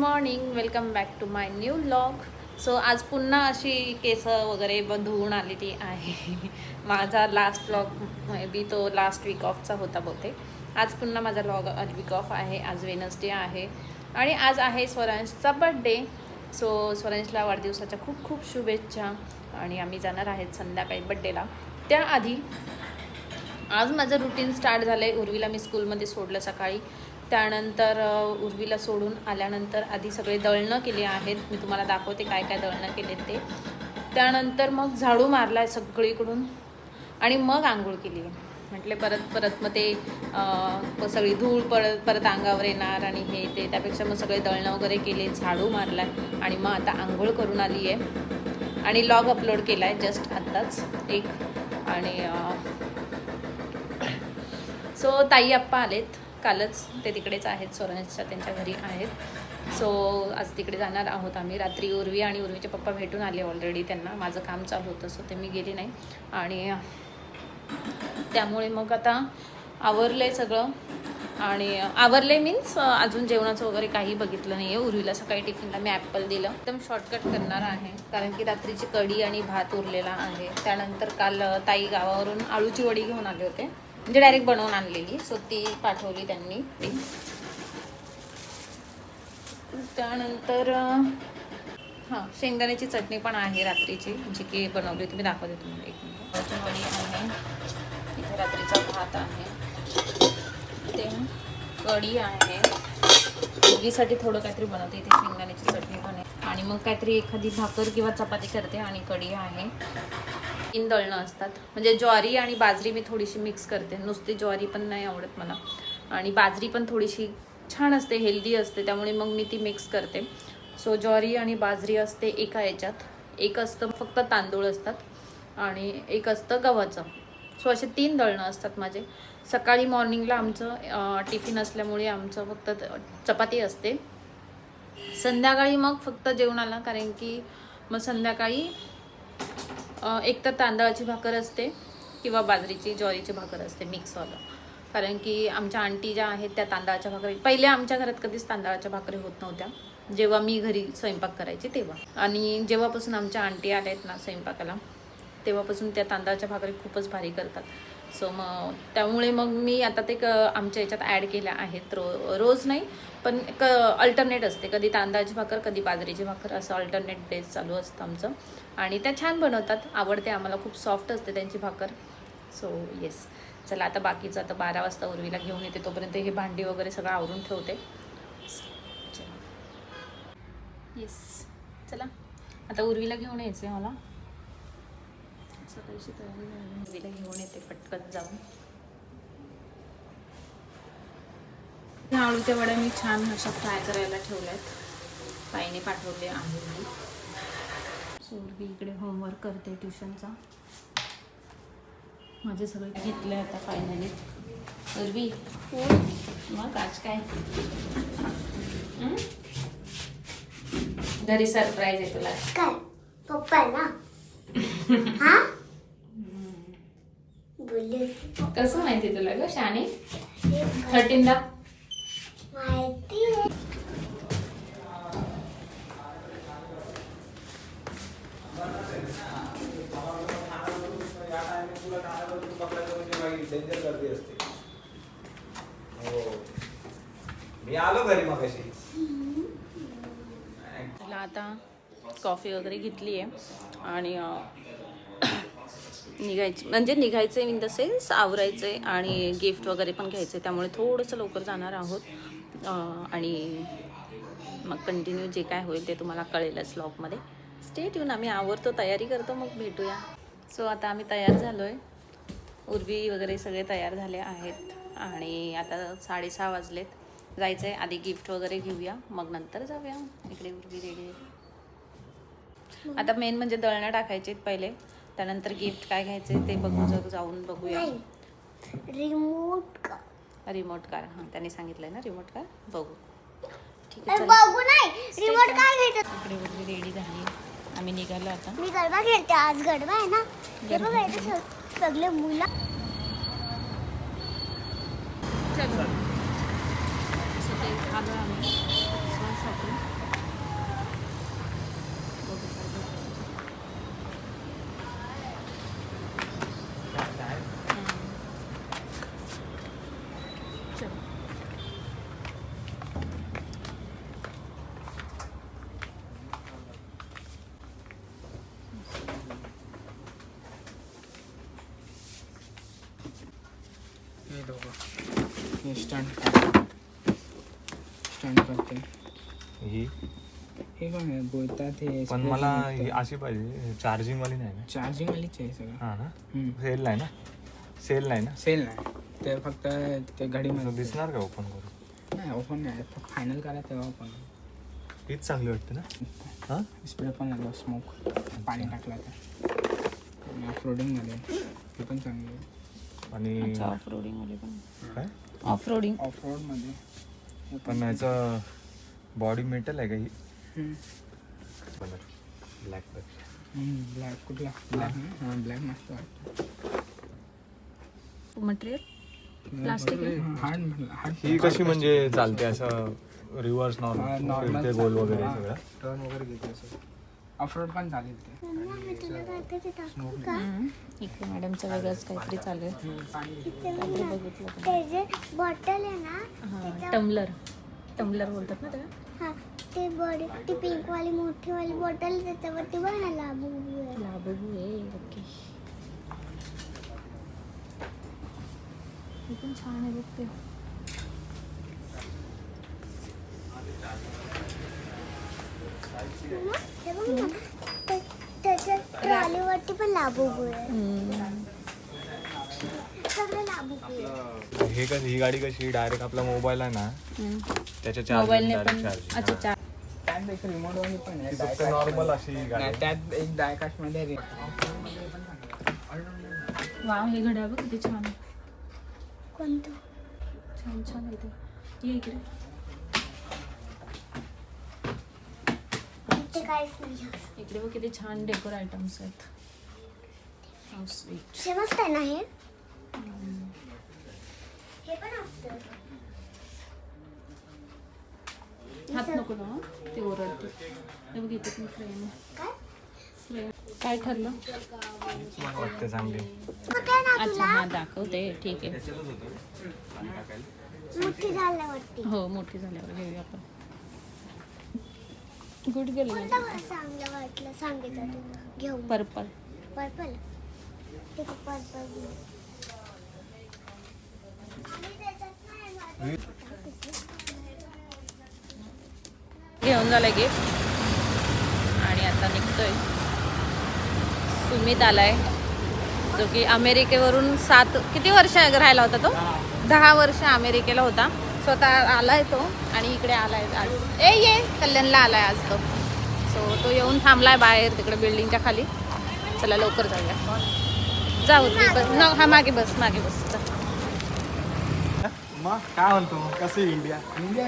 Morning welcome back to my new blog so आज पुन्हा अशी केस वगैरे धुवून आलेली आहे. माझा लास्ट ब्लॉग मे बी तो लास्ट वीक ऑफचा होता बहुतेक. आज पुन्हा माझा ब्लॉग वीक ऑफ आहे. आज वेनसडे आहे. आणि आज आहे स्वरांशचा बड्डे सो स्वरांशला वाढदिवसाच्या खूप खूप शुभेच्छा. आणि आम्ही जाणार आहेत संध्याकाळी बड्डेला त्याआधी आज माझं रुटीन स्टार्ट झालं आहे उर्वीला मी स्कूलमध्ये सोडलं सकाळी. त्यानंतर उर्वीला सोडून आल्यानंतर आधी सगळे दळणं केले आहेत. मी तुम्हाला दाखवते काय काय दळणं केले ते. त्यानंतर मग झाडू मारला आहे सगळीकडून. आणि मग आंघोळ केली. आहे म्हटले परत परत मग ते सगळी धूळ परत परत अंगावर येणार आणि हे ते. त्यापेक्षा मग सगळे दळणं वगैरे केले झाडू मारला आहे आणि मग आता आंघोळ करून आली आहे आणि लॉग अपलोड केला आहे जस्ट आत्ताच एक. आणि सो ताई आप्पा आलेत. कालच ते तिकडेच आहेत. सोरांच्या त्यांच्या घरी आहेत. सो आज तिकडे जाणार आहोत आम्ही. रात्री उर्वी आणि उर्वीचे पप्पा भेटून आले ऑलरेडी त्यांना. माझं काम चालू होतं सो ते मी गेले नाही. आणि त्यामुळे मग आता आवरलं आहे सगळं. आणि आवरले मीन्स अजून जेवणाचं वगैरे काही बघितलं नाही आहे उर्वीला सकाळी टिफिनला मी ॲपल दिलं. एकदम शॉर्टकट करणार आहे. कारण की रात्रीची कढी आणि भात उरलेला आहे. त्यानंतर काल ताई गावावरून आळूची वडी घेऊन आले होते. म्हणजे डायरेक्ट बनवून आणलेली. सो ती पाठवली त्यांनी. ती त्यानंतर हां शेंगदाण्याची चटणी पण आहे रात्रीची जी की बनवली होती. मी दाखवते तुम्हाला एक मिनिट. वडी आहे. इथे रात्रीचा भात आहे. ते कढी आहे. मुलगीसाठी थोडं काहीतरी बनवते. इथे शेंगदाण्याची चटणी पण आहे. आणि मग काहीतरी एखादी भाकर किंवा चपाती करते आणि कढी आहे. तीन दळणं असतात. म्हणजे ज्वारी आणि बाजरी मी थोडीशी मिक्स करते. नुसती ज्वारी पण नाही आवडत मला. आणि बाजरी पण थोडीशी छान असते हेल्दी असते त्यामुळे मग मी ती मिक्स करते. सो ज्वारी आणि बाजरी असते एका याच्यात. एक असतं फक्त तांदूळ असतात आणि एक असतं गव्हाचं. सो असे तीन दळणं असतात माझे. सकाळी मॉर्निंगला आमचं टिफिन असल्यामुळे आमचं फक्त चपाती असते. संध्याकाळी मग फक्त जेवणाला कारण की मग संध्याकाळी एक तर तांदळाची भाकर असते किंवा बाजरीची ज्वारीची भाकर असते मिक्सवालं कारण की आमच्या आंटी ज्या आहेत त्या तांदळाच्या भाकरी पहिले आमच्या घरात कधीच तांदळाच्या भाकरी होत नव्हत्या. जेव्हा मी घरी स्वयंपाक करायची तेव्हा. आणि जेव्हापासून आमच्या आंटी आल्या आहेत ना स्वयंपाकाला तेव्हापासून त्या तांदळाच्या भाकरी खूपच भारी करतात. सो मग त्यामुळे मग मी आता ते क आमच्या याच्यात ॲड केल्या आहेत. रो रोज नाही पण क अल्टरनेट असते. कधी तांदळाची भाकर कधी बाजरीची भाकर असं अल्टरनेट डेज चालू असतं आमचं. आणि त्या छान बनवतात. आवडते आम्हाला. खूप सॉफ्ट असते त्यांची भाकर. सो येस चला आता बाकीचं आता बारा वाजता उर्वीला घेऊन येते. तोपर्यंत हे भांडी वगैरे सगळं आवरून ठेवते. येस चला. आता उर्वीला घेऊन यायचं आहे मला. सकाळची तयारी झाली. घेऊन येते पटकन जाऊन. ह्या आळूच्या वड्या मी छान अशा फ्राय करायला ठेवल्यात. ताईने पाठवले आहे मी सो उर्वी इकडे होमवर्क करते ट्युशनचा माझे सगळे घेतले आता फायनली उर्वी मग आज काय? हं? घरी सरप्राईज आहे तुला. काय? पप्पा ना? हा? बोलले कसं माहिती तुला ग शाणे हे थर्टीनला? माहिती हो मी आलो घरी मग आता कॉफी वगैरे घेतली आहे आणि निघायचं. म्हणजे निघायचं आहे इन द सेन्स आवरायचं आहे आणि गिफ्ट वगैरे पण घ्यायचं आहे त्यामुळे थोडंसं लवकर जाणार आहोत. आणि मग कंटिन्यू जे काय होईल ते तुम्हाला कळेलच लॉकमध्ये स्टेट येऊन आम्ही आवरतो तयारी करतो मग भेटूया. सो आता आम्ही तयार झालो आहे उर्वी वगैरे सगळे तयार झाले आहेत. आणि आता साडेसहा वाजलेत. जायचं आहे आधी गिफ्ट वगैरे घेऊया. मग नंतर जाऊया. इकडे उर्वी रेडी आता मेन म्हणजे दळणं टाकायचे पहिले. त्यानंतर गिफ्ट काय घ्यायचे ते बघू जर जाऊन बघूया. नाही. रिमोट का रिमोट कार. हां त्यांनी सांगितलंय ना रिमोट कार. बघू. ठीक आहे बघू नाही. रिमोट काय घ्यायचं? इकडे उर्वी रेडी झाली. आम्ही निघालो आता. मी गरबा खेळते आज. गरबा आहे ना? ते बघ सगळे मुलं. चलो सो ते आलो आम्ही आपण बघू काय भेटतं. हम्म. चल. हे दोघं हे स्टंट स्टंट करते ही? हे बघ बोलतात हे पण मला ही अशी पाहिजे चार्जिंग वाली नाही ना? चार्जिंग वालीच आहे सगळं. हा ना? हम्म. सेल नाही ना? सेल नाही ना? सेल नाही. ते फक्त ते घडीमध्ये दिसणार का ओपन करून? नाही ओपन नाही. फायनल करा तेव्हा ओपन हीच चांगली वाटते ना? हा? स्प्रे पण लागला स्मोक पाणी टाकलं तर. ऑफ रोडिंगमध्ये ते पण चांगली आहे. आणि ऑफ रोडिंगमध्ये पण. काय? ऑफ रोडिंग ऑफ रोडमध्ये हे पण याचं बॉडी मेटल आहे का ही? ब्लॅक ब्लॅक कुठला? ब्लॅक ना? हां ब्लॅक मस्त वाटतं. मटेरियल? हार्ड हार्ड ही कशी म्हणजे चालते असं रिव्हर्स नॉर्मल फिरते गोल वगैरे. सगळं? टर्न वगैरे घेते असं. ऑफ रोड पण चालेल ते इकडे मॅडमचं वेगळंच काहीतरी चालू आहे. काहीतरी बघितलं पण. ते जे बॉटल आहे ना हा टम्बलर टम्बलर बोलतात ना त्याला. हा ते बॉडी ती पिंक वाली मोठी वाली बॉटल त्याच्यावरती बघ ना लाबू आहे. लाबू आहे ओके. हे पण छान आहे ना ते- त्याच्या ट्रॉलीवरती पण लाबू आहे सगळे लाबू आहे हे कशी ही गाडी कशी डायरेक्ट आपला मोबाईल आहे ना त्याच्या मोबाईलने पण अच्छा त्यात एक रिमोट वाली पण आहे फक्त die-cast. नॉर्मल अशी गाडी नाही आहे. त्यात एक डायकास्टमध्ये रि- वाव हे घड्याळ बघ किती छान आहे. कोणतं? छान छान आहे ते. ये इकडे. काहीच नाही इकडे बघ किती छान डेकोर आयटम्स आहेत. How sweet. हे? आहे ना हे हे पण असतं. हात नको ना ते ओरडते. हे बघ इथे पण फ्रेम काय? फ्रेम. काय ठरलं? मला वाटते चांगली. होते ना अच्छा तुला? हा दाखवते. ठीक आहे. मोठी झाल्यावरती. हो मोठी झाल्यावर घेऊया आपण. गुड गेली चांगलं वाटलं? सांगितलं तू. घेऊन. पर्पल पर्पल ठीक आहे घेऊ घेऊन. झालं गिफ्ट आणि आता निघतोय. सुमित आलाय. जो की अमेरिकेवरून सात किती वर्ष राहिला होता तो? दहा वर्ष अमेरिकेला होता. स्वतः आलाय तो आणि इकडे आलाय आज. ए ये. कल्याणला आलाय आज तो. सो तो येऊन थांबलाय बाहेर तिकडे बिल्डिंगच्या खाली. चला लवकर जाऊया. जाऊ दे, बस. न हा मागे बस मागे बस. मग काय म्हणतो? कशी इंडिया इंडिया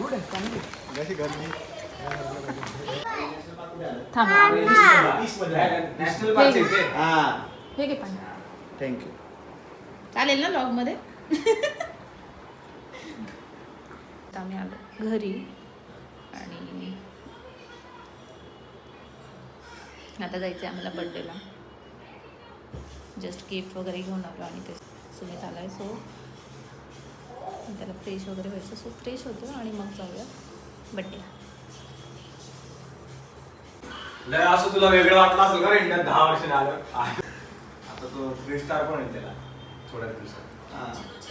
गुड आहे चांगली गर्मी. थांब. हे घे पाणी. थँक्यू चालेल ना लॉगमध्ये? आता आम्ही आलो घरी. आणि आता जायचं आहे आम्हाला बड्डेला जस्ट गिफ्ट वगैरे घेऊन आलो आणि ते सुमित आलाय सो त्याला फ्रेश वगैरे व्हायचं सो फ्रेश होतो आणि मग जाऊया बड्डेला लय असं तुला वेगळं वाटलं असेल का इंडियात दहा वर्ष आलं आता तो थ्री स्टार पण आहे त्याला थोड्या दिवसात.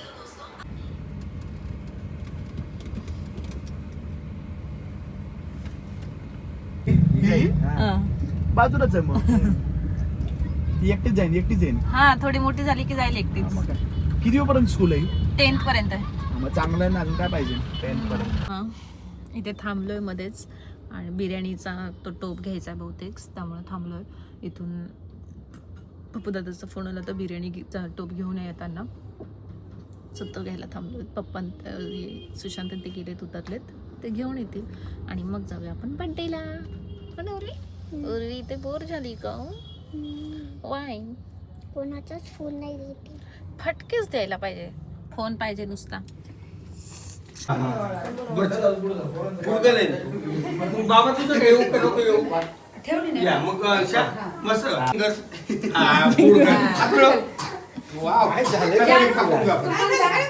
बाजूलाच आहे मग. ती एकटीच जाईन एकटीच जाईन हा थोडी मोठी झाली की जाईल एकटीच. मग काय. किती पर्यंत स्कूल आहे? टेन्थ पर्यंत मग चांगलं आहे ना अजून काय पाहिजे? टेन्थ पर्यंत. हां. इथे थांबलोय मध्येच. आणि बिर्याणीचा तो टोप घ्यायचा आहे बहुतेक त्यामुळे थांबलोय. इथून पप्पू दादाचा फोन आला तर बिर्याणीचा टोप घेऊन ये येताना. सो तो घ्यायला थांबलोय. पप्पा सुशांत ते गेलेत उतरलेत. ते घेऊन येतील. आणि मग जाऊया आपण बड्डेला पण उरली? उरली ते बोर झाली का वाय कोणाचाच फोन नाही घेते फटकेच द्यायला पाहिजे. फोन पाहिजे नुसता. गुडगल आहे मग बाबा तुझं काय येऊ का नको येऊ या मग अशा मस्त हा, गुडगल. आपलं? वाव, काय झालं काय कापून घेऊ आपण.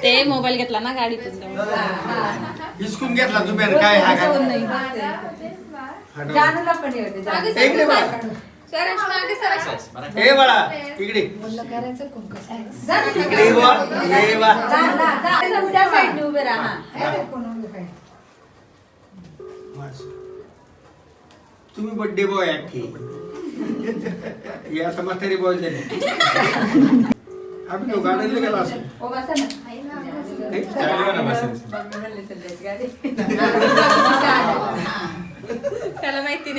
ते मोबाईल घेतला ना गाडीतून. तेव्हा. हिसकून घेतला काय हा काय? जानूला पण येते इकडे बघा हे बाळा इकडे करायचं कुंकू इकडे बघ. हे बा. उद्या साईडने उभे राहा कोण उभे काय तुम्ही बर्थडे बॉय आखे या म्हातारी बॉय झाले आम्ही गार्डनला गेला बसा ना हे? म्हणली गाडी त्याला माहिती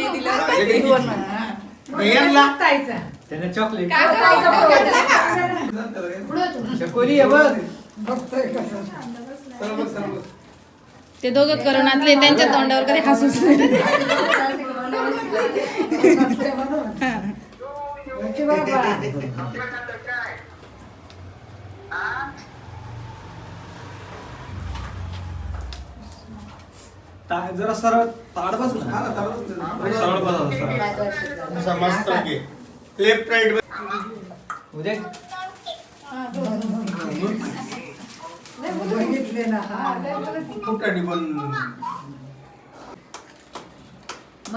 ते दोघं करोनातले त्यांच्या तोंडावर कधी हसूच नाही. जरा सरळ ताड बस ना हा, ताड बस ना. सरळ बस सरळ. असा मस्त घे लेफ्ट राईट उद्या? पण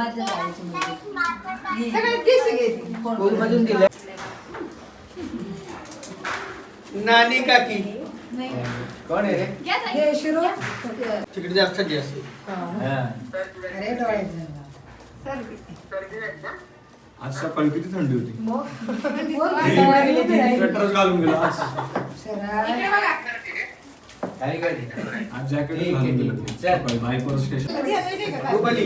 जायची. मधून दिलं? नानी काकी. कोण आहे रे? हे शिरू? तिकडे जास्त अरे डोळ्याचं आज सकाळी किती थंडी होती? स्वेटरच घालून गेला. आज काय काय आज जॅकेट घालून गेलो. सकाळी स्टेशन रुपाली.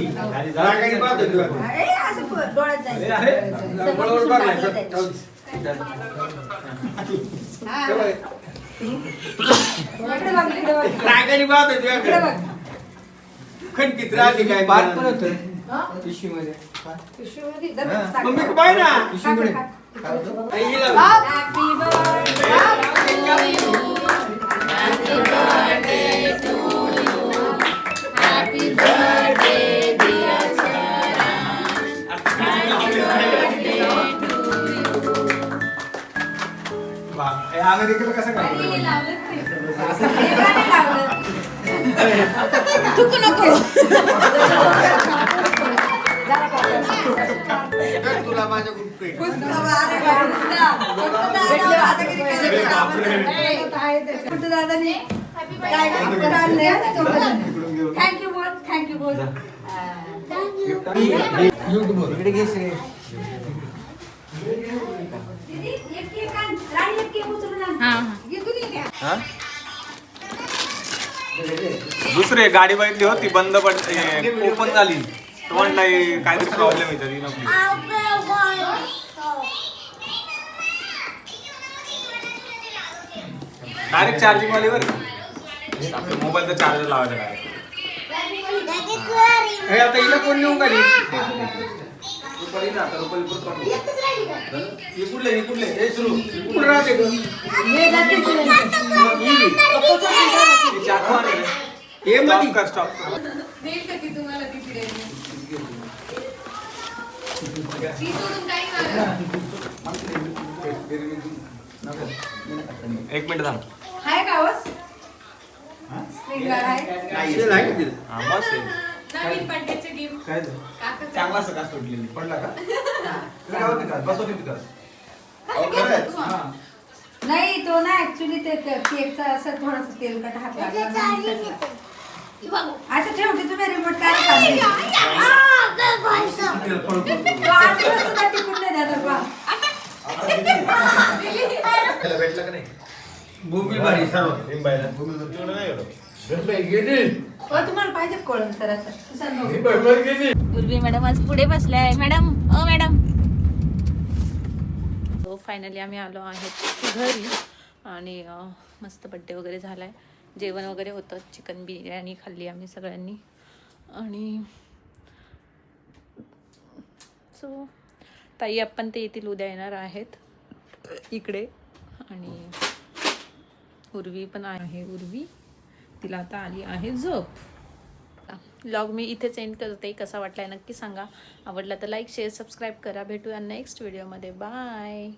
डोळ्यात जायचं. हा. रागाने पाहत होती. खणकीत राहते काय पार्क पण होतं. हा. टाक. मम्मी पाय ना. पिशवीमध्ये आई हिला- Happy birthday बा. हे आपण- ए, कुठं दादानी काय कुठं आणलंय? थँक्यू बोल थँक्यू बोल हा. इकडे घे श्रेय. दीदी, एक केक आण. राणी, एक केक उचलून आण. हा हा. दुसरे गाडी बघितली होती बंद पड ओपन झाली. म्हणला हे काहीतरी प्रॉब्लेम नको. डायरेक्ट चार्जिंग वाली वर आपलं मोबाईलचा चार्जर लावायचा डायरेक्ट हे आता हिला कोण नेऊन गाडी रुपाली ना आता रुपाली परत पाठवू. हे? कुठले हे हे सुरू. राहते गं? हे जाते. हे. हे मधी. स्टॉप देईल का ती तुम्हाला तिकडे एक मिनिट थांब. आहे का आवाज? स्क्रीन गार्ड आहे. नाही का? हा मस्त आहे. नवीन बर्थडेचे गिफ्ट काय झालं? चांगला असं का सुटलेली पडला का? तुला काय होते का बसवते तिथं अहो, खरंच. हा. नाही तो ना ऍक्च्युली ते केकचा असं थोडस तेलकट हात लागला म्हणून. अच्छा ठेवते तुम्ही रिमोट काय काढले? तिला पळ, पळ, पळ. तो आठ दिवस सुद्धा टिकून नाही द्या बा. त्याला भेटलं का नाही? भूमी भारी सर्व. लिंबायला. तेवढं नाही गेलो हो तुम्हाला पाहिजे कोळम तर असं. तसं नको. उर्वी मॅडम आज पुढे बसल्या आहे. मॅडम ओ मॅडम तो फायनली आम्ही आलो आहेत घरी. आणि अं, मस्त बड्डे वगैरे झाला आहे जेवण वगैरे होतं. चिकन बिर्याणी खाल्ली आम्ही सगळ्यांनी. आणि सो ताई आपण ते येतील उद्या येणार आहेत. इकडे. आणि उर्वी पण आहे. उर्वी. तिला आता आली आहे झोप. ब्लॉग मी इथेच एंड करते. कसा वाटलाय नक्की सांगा. आवडला तर लाईक शेअर सबस्क्राईब करा. भेटूया नेक्स्ट व्हिडिओमध्ये बाय